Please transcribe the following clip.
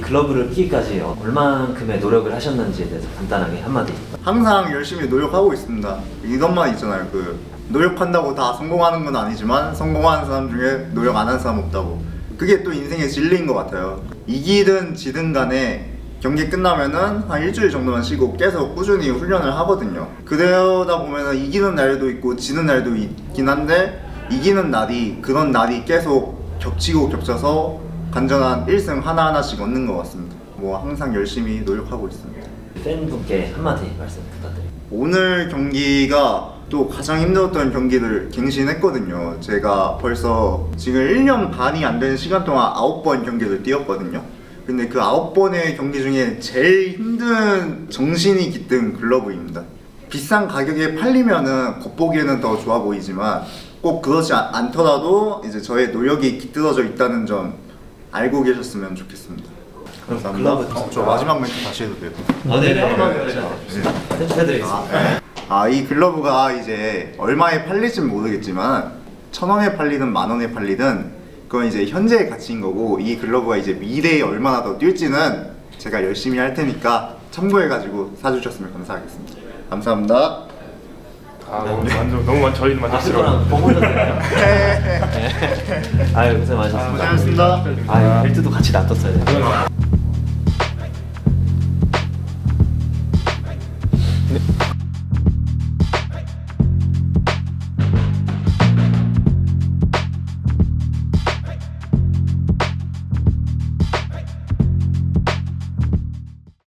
글러브를 끼기까지 얼만큼의 노력을 하셨는지에 대해서 간단하게 한마디. 항상 열심히 노력하고 있습니다. 이것만 있잖아요. 그 노력한다고 다 성공하는 건 아니지만 성공하는 사람 중에 노력 안 하는 사람 없다고. 그게 또 인생의 진리인 것 같아요. 이기든 지든 간에 경기 끝나면은 한 일주일 정도만 쉬고 계속 꾸준히 훈련을 하거든요. 그러다 보면은 이기는 날도 있고 지는 날도 있긴 한데 이기는 날이 그런 날이 계속 겹치고 겹쳐서 간전한 1승 하나하나씩 얻는 것 같습니다. 뭐 항상 열심히 노력하고 있습니다. 팬분께 한마디 말씀 부탁드립니다. 오늘 경기가 또 가장 힘들었던 경기를 갱신했거든요. 제가 벌써 지금 1년 반이 안 되는 시간 동안 9번 경기를 뛰었거든요. 근데 그 9번의 경기 중에 제일 힘든 정신이 깃든 글러브입니다. 비싼 가격에 팔리면은 겉보기에는 더 좋아 보이지만 꼭 그렇지 않- 않더라도 이제 저의 노력이 깃들어져 있다는 점 알고 계셨으면 좋겠습니다. 감사합니다. 어, 저 마지막 멘트 다시 해도 돼요? 아, 네네. 해드리겠습니다. 아, 이 글러브가 이제 얼마에 팔릴진 모르겠지만 천 원에 팔리든 만 원에 팔리든 그건 이제 현재의 가치인 거고 이 글러브가 이제 미래에 얼마나 더 뛸지는 제가 열심히 할 테니까 참고해가지고 사주셨으면 감사하겠습니다. 감사합니다. 아 너무 만족 너무 만 저희는 아, 만족스러워. 그거랑 버무려도 돼요. 아유, 고생 많으셨습니다. 고생하셨습니다. 아, 벨트도 같이 놔뒀어야 돼요.